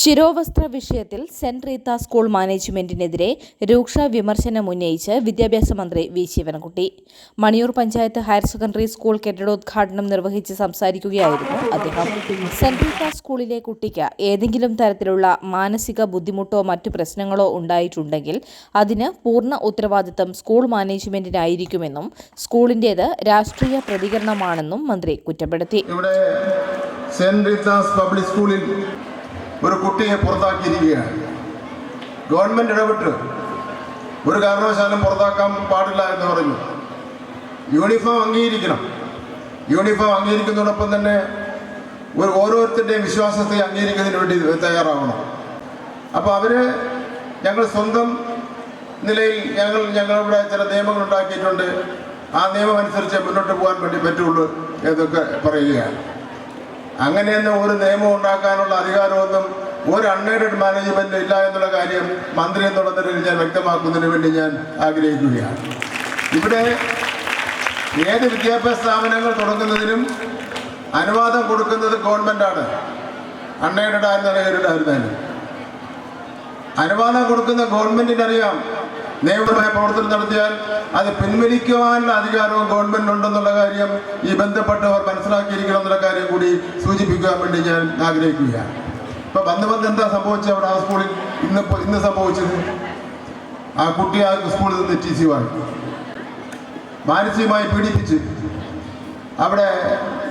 ശിരോവസ്ത്ര വിഷയത്തിൽ saint Reetha school മാനേജ്മെന്റിനെതിരെ രൂക്ഷ വിമർശനം ഉന്നയിച്ച് വിദ്യാഭ്യാസ മന്ത്രി V Sivankutty Maniyur panchayat higher secondary school കെട്ടിടോദ്ഘാടനം നിർവഹിച്ച് സംസാരിക്കുകയായിരുന്നു അദ്ദേഹം. സെന്റ് റീത്ത സ്കൂളിലെ കുട്ടിക്ക് ഏതെങ്കിലും തരത്തിലുള്ള മാനസിക ബുദ്ധിമുട്ടോ മറ്റു പ്രശ്നങ്ങളോ ഉണ്ടായിട്ടുണ്ടെങ്കിൽ അതിന് പൂർണ ഉത്തരവാദിത്തം സ്കൂൾ മാനേജ്മെന്റിനായിരിക്കുമെന്നും സ്കൂളിന്റേത് രാഷ്ട്രീയ പ്രതികരണമാണെന്നും മന്ത്രി കുറ്റപ്പെടുത്തി. സെന്റ് റീത്താസ് പബ്ലിക് സ്കൂളിൽ ഒരു കുട്ടിയെ പുറത്താക്കിയിരിക്കുകയാണ്. ഗവൺമെന്റ് ഇടപെട്ട് ഒരു കാരണവശാലും പുറത്താക്കാൻ പാടില്ല എന്ന് പറഞ്ഞു. യൂണിഫോം അംഗീകരിക്കണം. യൂണിഫോം അംഗീകരിക്കുന്നതോടൊപ്പം തന്നെ ഒരു ഓരോരുത്തരുടെയും വിശ്വാസത്തെ അംഗീകരിക്കുന്നതിന് വേണ്ടി തയ്യാറാവണം. അപ്പോൾ അവർ ഞങ്ങൾ സ്വന്തം നിലയിൽ ഞങ്ങൾ ഞങ്ങളിവിടെ ചില നിയമങ്ങൾ ഉണ്ടാക്കിയിട്ടുണ്ട്. ആ നിയമം അനുസരിച്ച് മുന്നോട്ട് പോകാൻ വേണ്ടി പറ്റുള്ളൂ എന്നൊക്കെ പറയുകയാണ്. അങ്ങനെയൊന്നും ഒരു നിയമം ഉണ്ടാക്കാനുള്ള അധികാരമൊന്നും ഒരു അൺഎയ്ഡഡ് മാനേജ്മെന്റ് ഇല്ല എന്നുള്ള കാര്യം മന്ത്രി എന്നുള്ള നിലയിൽ ഞാൻ വ്യക്തമാക്കുന്നതിന് വേണ്ടി ഞാൻ ആഗ്രഹിക്കുകയാണ്. ഇവിടെ ഏത് വിദ്യാഭ്യാസ സ്ഥാപനങ്ങൾ തുടങ്ങുന്നതിനും അനുവാദം കൊടുക്കുന്നത് ഗവൺമെന്റാണ് അൺഎയ്ഡഡ് ആയിരുന്നാലും ആയിരുന്നാലും അനുവാദം കൊടുക്കുന്ന ഗവൺമെന്റിന് അറിയാം. നിയമപരമായ പ്രവർത്തനം നടത്തിയാൽ അത് പിൻവലിക്കുവാനുള്ള അധികാരവും ഗവൺമെന്റ് ഉണ്ടെന്നുള്ള കാര്യം ഈ ബന്ധപ്പെട്ടവർ മനസ്സിലാക്കിയിരിക്കണം എന്നുള്ള കാര്യം കൂടി സൂചിപ്പിക്കാൻ വേണ്ടി ഞാൻ ആഗ്രഹിക്കുകയാണ്. ഇപ്പൊ വന്ന് എന്താ സംഭവിച്ചത് അവിടെ ആ സ്കൂളിൽ ഇന്ന് ഇന്ന് സംഭവിച്ചത്? ആ കുട്ടി ആ സ്കൂളിൽ നിന്ന് ടി സി വാങ്ങി. മാനസികമായി പീഡിപ്പിച്ച് അവിടെ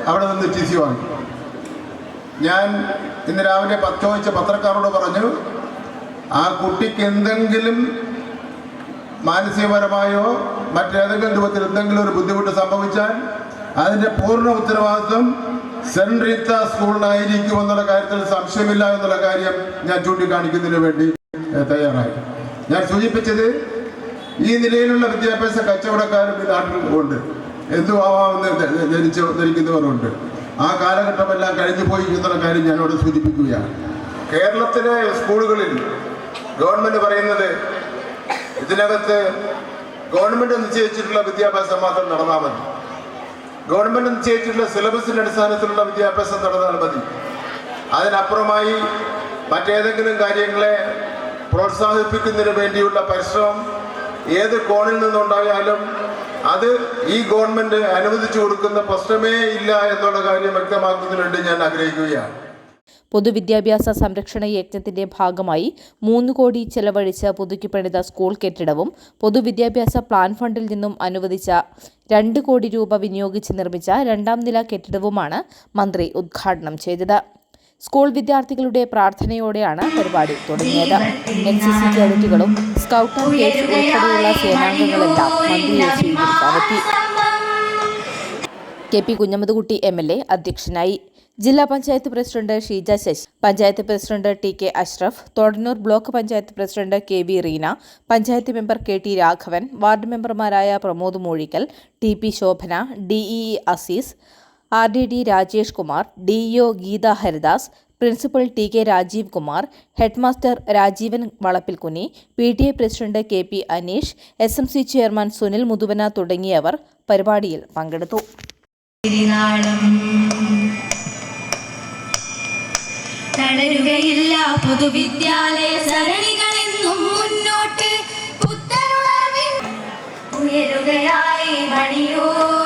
അവിടെ നിന്ന് ടി സി വാങ്ങി. ഞാൻ ഇന്ന് രാവിലെ ചോദിച്ച പത്രക്കാരോട് പറഞ്ഞു ആ കുട്ടിക്ക് എന്തെങ്കിലും മാനസികപരമായോ മറ്റേതെങ്കിലും രൂപത്തിൽ എന്തെങ്കിലും ഒരു ബുദ്ധിമുട്ട് സംഭവിച്ചാൽ അതിന്റെ പൂർണ ഉത്തരവാദിത്വം സെന്റ് റീത്ത സ്കൂളിനായിരിക്കും എന്നുള്ള കാര്യത്തിൽ സംശയമില്ല എന്നുള്ള കാര്യം ഞാൻ ചൂണ്ടിക്കാണിക്കുന്നതിന് വേണ്ടി തയ്യാറായി. ഞാൻ സൂചിപ്പിച്ചത് ഈ നിലയിലുള്ള വിദ്യാഭ്യാസ കച്ചവടക്കാരും ഈ നാട്ടിൽ ഉണ്ട്. എന്തു ആവാമെന്ന് ധ- ധരിച്ച് ധരിക്കുന്നവരുണ്ട് ആ കാലഘട്ടമെല്ലാം കഴിഞ്ഞു പോയി എന്നുള്ള കാര്യം ഞാനോട് സൂചിപ്പിക്കുകയാണ്. കേരളത്തിലെ സ്കൂളുകളിൽ ഗവൺമെന്റ് പറയുന്നത് ഇതിനകത്ത് ഗവൺമെന്റ് നിശ്ചയിച്ചിട്ടുള്ള വിദ്യാഭ്യാസം മാത്രം നടന്നാൽ മതി. ഗവൺമെന്റ് നിശ്ചയിച്ചിട്ടുള്ള സിലബസിന്റെ അടിസ്ഥാനത്തിലുള്ള വിദ്യാഭ്യാസം നടന്നാൽ മതി. അതിനപ്പുറമായി മറ്റേതെങ്കിലും കാര്യങ്ങളെ പ്രോത്സാഹിപ്പിക്കുന്നതിന് വേണ്ടിയുള്ള പരിശ്രമം ഏത് കോണിൽ നിന്നുണ്ടായാലും അത് ഈ ഗവൺമെന്റ് അനുവദിച്ചു കൊടുക്കുന്ന പ്രശ്നമേ ഇല്ല എന്നുള്ള കാര്യം വ്യക്തമാക്കുന്നതിന് വേണ്ടി ഞാൻ ആഗ്രഹിക്കുകയാണ്. പൊതുവിദ്യാഭ്യാസ സംരക്ഷണ യജ്ഞത്തിന്റെ ഭാഗമായി മൂന്ന് കോടി ചെലവഴിച്ച് പുതുക്കിപ്പണിത സ്കൂൾ കെട്ടിടവും പൊതുവിദ്യാഭ്യാസ പ്ലാൻ ഫണ്ടിൽ നിന്നും അനുവദിച്ച രണ്ട് കോടി രൂപ വിനിയോഗിച്ച് നിർമ്മിച്ച രണ്ടാം നില കെട്ടിടവുമാണ് മന്ത്രി ഉദ്ഘാടനം ചെയ്തത്. സ്കൂൾ വിദ്യാർത്ഥികളുടെ പ്രാർത്ഥനയോടെയാണ് പരിപാടി തുടങ്ങിയത്. എൻ സി സി കേഡറ്റുകളും സ്കൗട്ട് ആൻഡ് ഉൾപ്പെടെയുള്ള സേനാംഗങ്ങളെല്ലാം മന്ത്രിയെ സ്വീകരിക്കാനെത്തി. K P Kunhammadkutty M L A അധ്യക്ഷനായി. ജില്ലാ panchayat president Sheeja Sasi panchayat president T K Ashraf Thodannur block panchayat president K V Reena panchayat member K T Raghavan ward മെമ്പർമാരായ Pramod Moozhikkal T P Shobhana DE Azeez R D D Rajesh Kumar DEO Geetha Haridas principal T K Rajeev Kumar headmaster Rajeevan Valappilkuni P T A president K P Aneesh S M C chairman Sunil Muthuvana തുടങ്ങിയവർ പരിപാടിയിൽ പങ്കെടുത്തു. തിരുനാളം തളരുകയില്ല പൊതുവിദ്യാലയ സരണികളെന്നും മുന്നോട്ട്. പുത്തനുണർവിൽ ഉയരുകയായി മണിയൂരിൻ